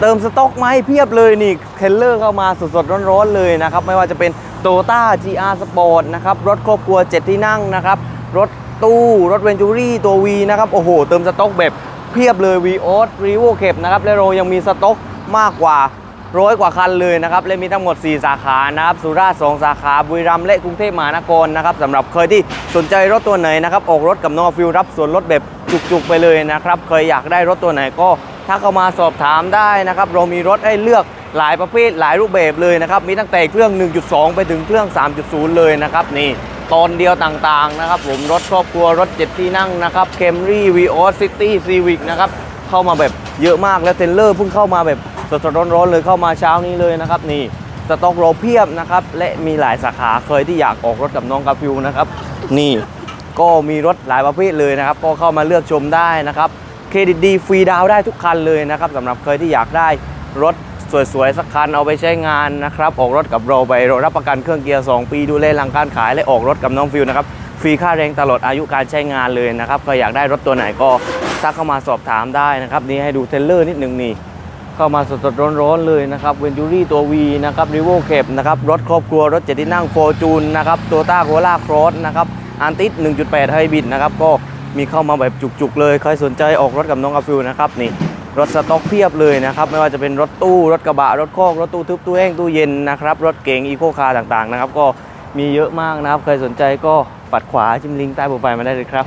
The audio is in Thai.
เติมสต็อกไหมเพียบเลยนี่เทรลเลอร์เข้ามาสดๆร้อนๆเลยนะครับ ไม่ว่าจะเป็นโตต้า GR Sport นะครับ รถครอบครัว 7 ที่นั่งนะครับ รถตู้รถเวนจูรี่ตัว V นะครับ โอ้โห เติมสต็อกแบบเพียบเลย v ีออสรีโวเข็บนะครับ และเรายังมีสต็อกมากกว่าร้อยกว่าคันเลยนะครับ และมีทั้งหมด 4 สาขานะครับ สุราษฎร์2สาขา บุรีรัมย์และกรุงเทพมหานครนะครับสำหรับเคยที่สนใจรถตัวไหนนะครับ ออกรถกับน้องฟิลรับส่วนลดแบบจุกๆไปเลยนะครับ เคยอยากได้รถตัวไหนก็ ถ้าเข้ามาสอบถามได้นะครับ เรามีรถให้เลือกหลายประเภทหลายรูปแบบเลยนะครับ มีตั้งแต่เครื่อง 1.2 ไปถึงเครื่อง 3.0 เลยนะครับนี่ตอนเดียวต่างๆนะครับ ผมรถครอบครัวรถ7ที่นั่งนะครับเคมรี่วีออสซิตี้ซีวิกนะครับเข้ามาแบบเยอะมากแล้วเทรลเลอร์เพิ่งเข้ามาแบบสดๆร้อนๆเลยเข้ามาเช้านี้เลยนะครับนี่สต็อกโราเพียบนะครับและมีหลายสาขาเคยที่อยากออกรถกับน้องกาฟิวนะครับ นี่ก็มีรถหลายประเภทเลยนะครับ ก็เข้ามาเลือกชมได้นะครับ เครดิตดีฟรีดาวได้ทุกคันเลยนะครับสำหรับเคยที่อยากได้รถสวยๆสักคันเอาไปใช้งานนะครับออกรถกับเราไปเรารับประกันเครื่องเกียร์ 2 ปีดูแลหลังการขายและออกรถกับน้องฟิวนะครับฟรีค่าแรงตลอดอายุการใช้งานเลยนะครับใครอยากได้รถตัวไหนก็ทักเข้ามาสอบถามได้นะครับนี่ให้ดูเทรลเลอร์นิดหนึ่งนี่เข้ามาสดๆร้อนๆเลยนะครับเวนจูรี่ตัว V นะครับริโวเคปนะครับรถครอบครัวรถเจ็ดที่นั่งโฟจูนนะครับโตต้าโคล่าครอสนะครับอันติส1.8ไฮบริดนะครับก็ มีเข้ามาแบบจุกๆเลยใครสนใจออกรถกับน้องกาฟิลนะครับนี่รถสต็อกเพียบเลยนะครับ ไม่ว่าจะเป็นรถตู้ รถกระบะ รถโคอก รถตู้ทึบตู้แห้งตู้เย็นนะครับ รถเก๋งอีโคคาร์ต่างๆนะครับ ก็มีเยอะมากนะครับ ใครสนใจก็ปัดขวาจิ้มลิงก์ใต้โปรไฟล์มาได้เลยครับ